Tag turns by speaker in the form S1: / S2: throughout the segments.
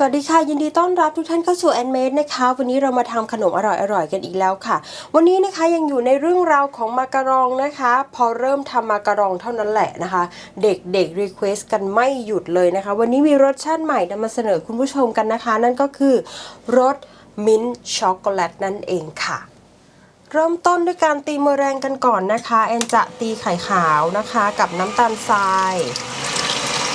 S1: สวัสดีค่ะ ยินดีต้อนรับทุกท่านเข้าสู่แอนเมดนะคะ วันนี้เรามาทำขนมอร่อยๆกันอีกแล้วค่ะ วันนี้นะคะยังอยู่ในเรื่องราวของมาการองนะคะ พอเริ่มทำมาการองเท่านั้นแหละนะคะ เด็กๆรีเควสกันไม่หยุดเลยนะคะ วันนี้มีรสชาติใหม่นำมาเสนอคุณผู้ชมกันนะคะ นั่นก็คือรสมิ้นท์ช็อกโกแลตนั่นเองค่ะเริ่มต้นด้วยการตีเมอแรงกันก่อนนะคะ แอนจะตีไข่ขาวนะคะ กับน้ำตาลทราย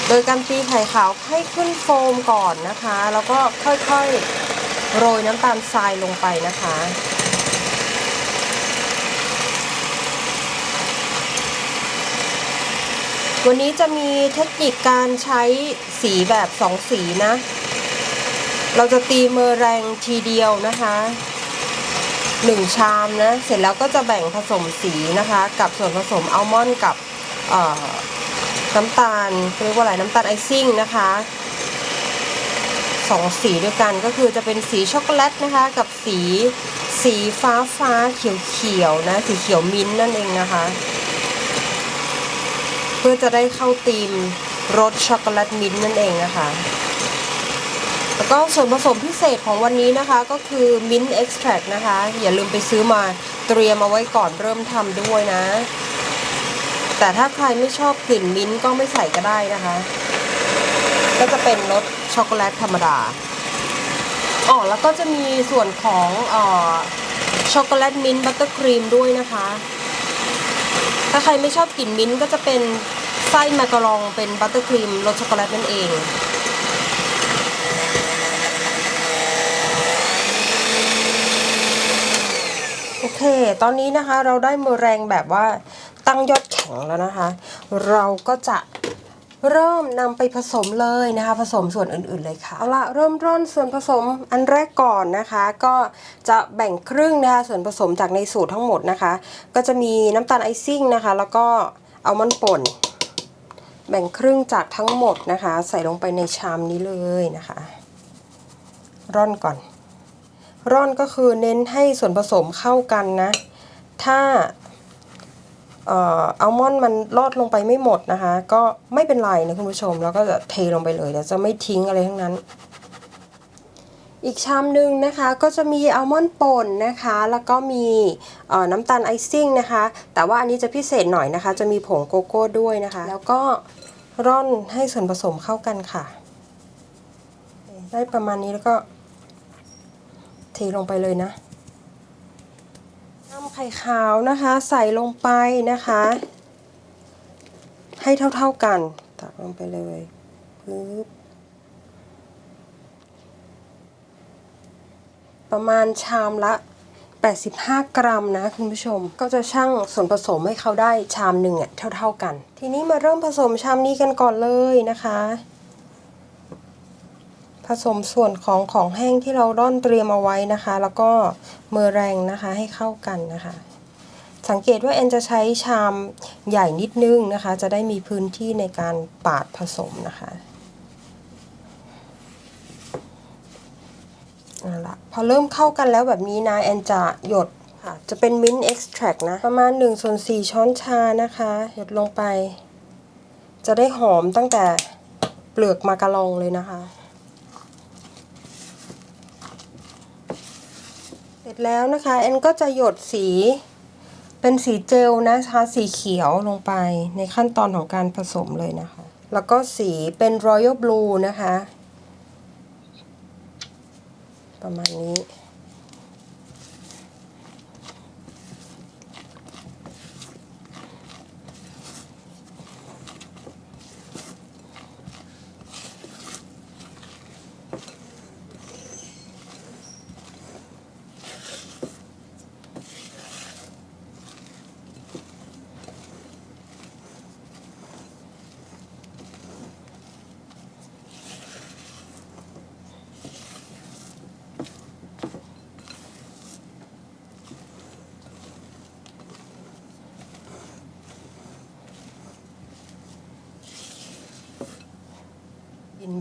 S1: โดยการตีไข่ขาวให้ขึ้นโฟมก่อนนะคะ แล้วก็ค่อยๆโรยน้ำตาลทรายลงไปนะคะวันนี้จะมีเทคนิคการใช้สีแบบสองสีนะ เราจะตีเมอแรงทีเดียวนะคะหนึ่งชามนะ เสร็จแล้วก็จะแบ่งผสมสีนะคะ กับส่วนผสมอัลมอนด์กับ น้ำตาลเรียกว่าอะไรน้ำตาลไอซิ่งนะคะสองสีด้วยกันก็คือจะเป็นสีช็อกโกแลตนะคะ กับสีสีฟ้าฟ้าเขียวเขียวนะ สีเขียวมิ้นท์นั่นเองนะคะ เพื่อจะได้เข้าธีมรสช็อกโกแลตมิ้นท์นั่นเองนะคะแล้วก็ส่วนผสมพิเศษของวันนี้นะคะก็คือมิ้นท์เอ็กซ์แทรนะคะ อย่าลืมไปซื้อมาเตรียมเอาไว้ก่อนเริ่มทำด้วยนะ แต่ถ้าใครไม่ชอบกลิ่นมิ้นท์ก็ไม่ใส่ก็ได้นะคะ ก็จะเป็นรสช็อกโกแลตธรรมดาอ๋อแล้วก็จะมีส่วนของออช็อกโกแลตมิ้นท์บัตเตอร์ครีมด้วยนะคะ ถ้าใครไม่ชอบกลิ่นมิ้นท์ก็จะเป็นไส้มาการองเป็นบัตเตอร์ครีมรสช็อกโกแลตนั่นเองโอเค ตอนนี้นะคะเราได้มือแรงแบบว่าตั้งยอด งแล้วนะคะ เราก็จะเริ่มนำไปผสมเลยนะคะ ผสมส่วนอื่นๆเลยค่ะเอาละเริ่มร่อนส่วนผสมอันแรกก่อนนะคะ ก็จะแบ่งครึ่งนะคะส่วนผสมจากในสูตรทั้งหมดนะคะ ก็จะมีน้ำตาลไอซิ่งนะคะ แล้วก็อัลมอนด์ป่น แบ่งครึ่งจากทั้งหมดนะคะ ใส่ลงไปในชามนี้เลยนะคะ ร่อนก่อน ร่อนก็คือเน้นให้ส่วนผสมเข้ากันนะ ถ้า อ่ออัลมอนด์มันลอดลงไปไม่หมดนะคะ ก็ไม่เป็นไรนะคุณผู้ชม แล้วก็จะเทลงไปเลยเดี๋ยวจะไม่ทิ้งอะไรทั้งนั้น อีกชามหนึ่งนะคะก็จะมีอัลมอนด์ป่นนะคะ แล้วก็มีน้ำตาลไอซิ่งนะคะ แต่ว่าอันนี้จะพิเศษหน่อยนะคะ จะมีผงโกโก้ด้วยนะคะ แล้วก็ร่อนให้ส่วนผสมเข้ากันค่ะ ได้ประมาณนี้แล้วก็เทลงไปเลยนะ นำไข่ขาวนะคะใส่ลงไปนะคะ ให้เท่าๆกัน ตักลงไปเลยปึ๊บประมาณชามละ 85 กรัมนะคุณผู้ชม ก็จะชั่งส่วนผสมให้เขาได้ชามหนึ่งอะเท่า ๆกัน ทีนี้มาเริ่มผสมชามนี้กันก่อนเลยนะคะ ผสมส่วนของของแห้งที่เราร่อนเตรียมเอาไว้นะคะ แล้วก็เมอแรงนะคะให้เข้ากันนะคะ สังเกตว่าแอนจะใช้ชามใหญ่นิดนึงนะคะ จะได้มีพื้นที่ในการปาดผสมนะคะเอาละพอเริ่มเข้ากันแล้วแบบนี้นะแอนจะหยดค่ะจะเป็นมิ้นท์เอ็กซ์แทรนะ ประมาณ1ส่วน4ช้อนชานะคะ หยดลงไป จะได้หอมตั้งแต่เปลือกมาการองเลยนะคะ เสร็จแล้วนะคะแอนก็จะหยดสีเป็นสีเจลนะคะสีเขียวลงไปในขั้นตอนของการผสมเลยนะคะ แล้วก็สีเป็น Royal Blue นะคะ ประมาณนี้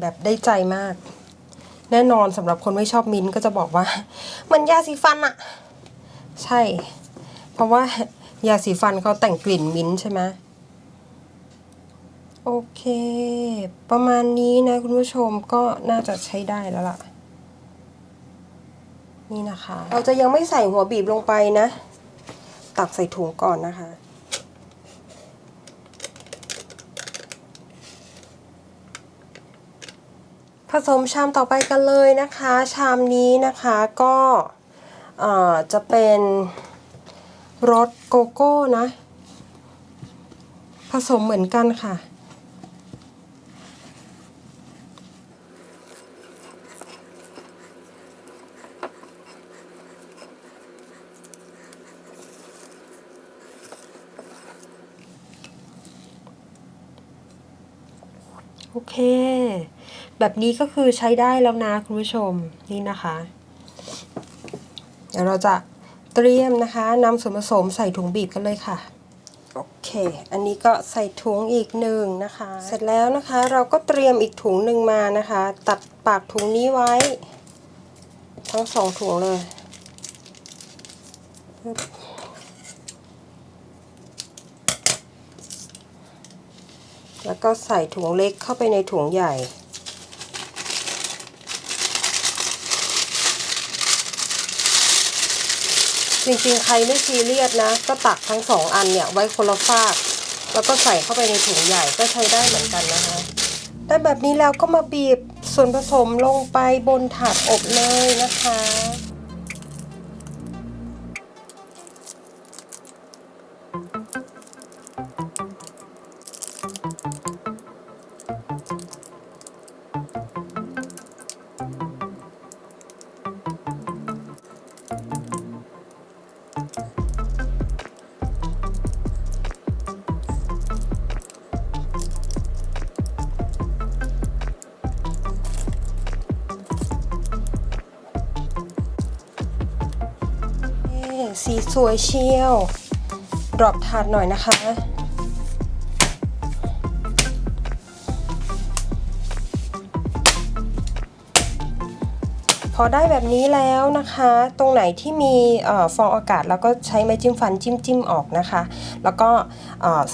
S1: แบบได้ใจมาก แน่นอนสำหรับคนไม่ชอบมิ้นก็จะบอกว่า มันยาสีฟันอะใช่ เพราะว่ายาสีฟันเขาแต่งกลิ่นมิ้นใช่ไหมโอเค ประมาณนี้นะคุณผู้ชมก็น่าจะใช้ได้แล้วล่ะ นี่นะคะ เราจะยังไม่ใส่หัวบีบลงไปนะ ตักใส่ถุงก่อนนะคะ ผสมชามต่อไปกันเลยนะคะ ชามนี้นะคะก็จะเป็นรสโกโก้นะ ผสมเหมือนกันค่ะ โอเค แบบนี้ก็คือใช้ได้แล้วนะคุณผู้ชมนี่นะคะ เดี๋ยวเราจะเตรียมนะคะนำส่วนผสมใส่ถุงบีบกันเลยค่ะโอเค อันนี้ก็ใส่ถุงอีกหนึ่งนะคะ เสร็จแล้วนะคะเราก็เตรียมอีกถุงหนึ่งมานะคะ ตัดปากถุงนี้ไว้ ทั้งสองถุงเลย แล้วก็ใส่ถุงเล็กเข้าไปในถุงใหญ่ จริงๆ ใครไม่ซีเรียสนะ ก็ตักทั้งสองอันเนี่ยไว้คนละฝาก แล้วก็ใส่เข้าไปในถุงใหญ่ก็ใช้ได้เหมือนกันนะคะได้แบบนี้แล้วก็มาบีบส่วนผสมลงไปบนถาดอบเลยนะคะ สีสวยเชียว ดรอปถาดหน่อยนะคะ พอได้แบบนี้แล้วนะคะ ตรงไหนที่มีออฟองอากาศแล้วก็ใช้ไม้จิ้มฟันจิ้มจิ้มออกนะคะ แล้วก็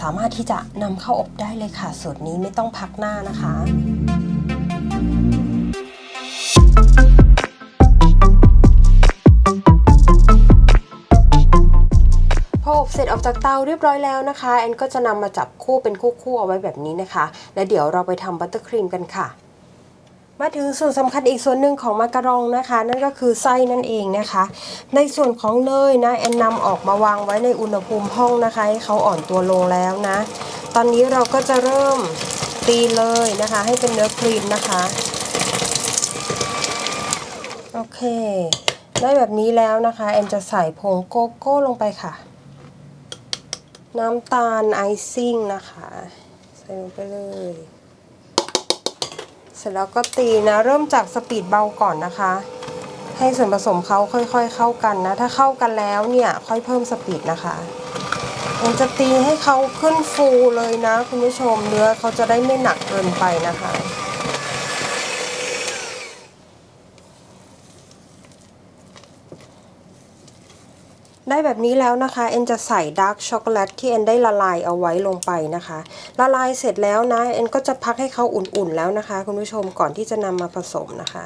S1: สามารถที่จะนำเข้าอบได้เลยค่ะ สูตรนี้ไม่ต้องพักหน้านะคะ ออบเอกจากเตาเรียบร้อยแล้วนะคะแอนก็จะนำมาจับคู่เป็นคู่ๆเอาไว้แบบนี้นะคะ และเดี๋ยวเราไปทำบัตเตอร์ครีมกันค่ะ มาถึงส่วนสำคัญอีกส่วนหนึ่งของมาการองนะคะ นั่นก็คือไส้นั่นเองนะคะ ในส่วนของเนยนะแอนนำออกมาวางไว้ในอุณหภูมิห้องนะคะให้เขาอ่อนตัวลงแล้วนะ ตอนนี้เราก็จะเริ่มตีเลยนะคะ ให้เป็นเนื้อครีมนะคะโอเค ได้แบบนี้แล้วนะคะแอนจะใส่ผงโกโก้ลงไปค่ะ น้ำตาลไอซิ่งนะคะ ใส่ลงไปเลย เสร็จแล้วก็ตีนะ เริ่มจากสปีดเบาก่อนนะคะ ให้ส่วนผสมเขาค่อยๆเข้ากันนะ ถ้าเข้ากันแล้วเนี่ยค่อยเพิ่มสปีดนะคะมันจะตีให้เขาขึ้นฟูเลยนะ คุณผู้ชมเนื้อเขาจะได้ไม่หนักเกินไปนะคะ แบบนี้แล้วนะคะ เอ็นจะใส่ดาร์กช็อกโกแลตที่เอ็นได้ละลายเอาไว้ลงไปนะคะ ละลายเสร็จแล้วนะ เอ็นก็จะพักให้เขาอุ่นๆแล้วนะคะ คุณผู้ชมก่อนที่จะนำมาผสมนะคะ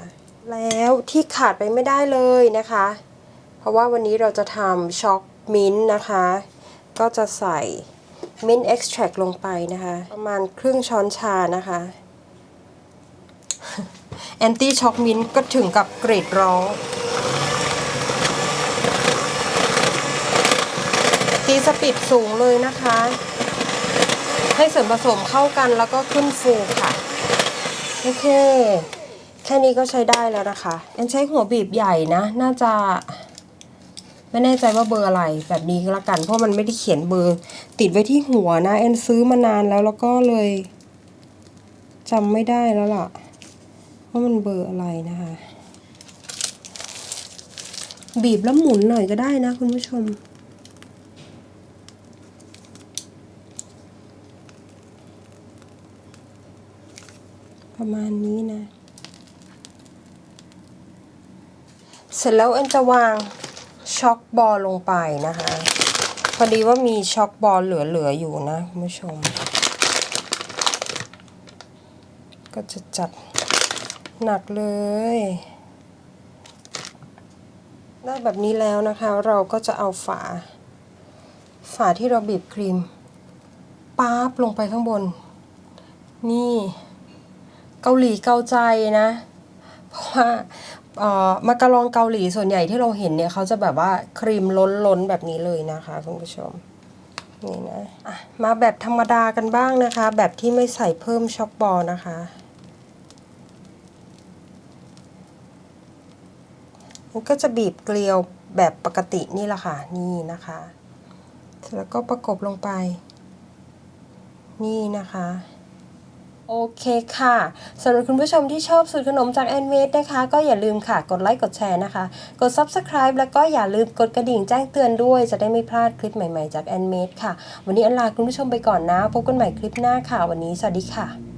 S1: แล้วที่ขาดไปไม่ได้เลยนะคะ เพราะว่าวันนี้เราจะทำช็อกมิ้นนะคะ ก็จะใส่มิ้นเอ็กซ์แทรลงไปนะคะ ประมาณครึ่งช้อนชานะคะแอนตี้ช็อกมิ้นก็ถึงกับกรีดร้อง ตีสปีดสูงเลยนะคะ ให้ส่วนผสมเข้ากันแล้วก็ขึ้นฟูค่ะ โอเค แค่นี้ก็ใช้ได้แล้วนะคะแอนใช้หัวบีบใหญ่นะ น่าจะ ไม่แน่ใจว่าเบอร์อะไรแบบนี้ก็แล้วกัน เพราะมันไม่ได้เขียนเบอร์ ติดไว้ที่หัวนะแอนซื้อมานานแล้วแล้วก็เลยจำไม่ได้แล้วล่ะว่ามันเบอร์อะไรนะคะ บีบแล้วหมุนหน่อยก็ได้นะคุณผู้ชม ประมาณนี้นะ เสร็จแล้วเอ็นจะวางช็อกบอลลงไปนะคะ พอดีว่ามีช็อกบอลเหลือ ๆ อยู่นะคุณผู้ชม ก็จะจัดหนักเลย ได้แบบนี้แล้วนะคะ เราก็จะเอาฝา ฝาที่เราบีบครีมป๊าบลงไปข้างบน นี่ เกาหลีเกาใจนะ เพราะว่าเอ่อมาการองเกาหลีส่วนใหญ่ที่เราเห็นเนี่ยเขาจะแบบว่าครีมล้นๆแบบนี้เลยนะคะคุณผู้ชมนี่นะะมาแบบธรรมดากันบ้างนะคะ แบบที่ไม่ใส่เพิ่มช็อกบอลนะคะ มันก็จะบีบเกลียวแบบปกตินี่แหละค่ะ นี่นะคะ แล้วก็ประกบลงไป นี่นะคะ โอเคค่ะสำหรับคุณผู้ชมที่ชอบสูตรขนมจากแอนเมดนะคะ ก็อย่าลืมค่ะกดไลค์กดแชร์นะคะ กด Subscribe แล้วก็อย่าลืมกดกระดิ่งแจ้งเตือนด้วย จะได้ไม่พลาดคลิปใหม่ๆจากแอนเมดค่ะ วันนี้อันลาคุณผู้ชมไปก่อนนะ พบกันใหม่คลิปหน้าค่ะ วันนี้สวัสดีค่ะ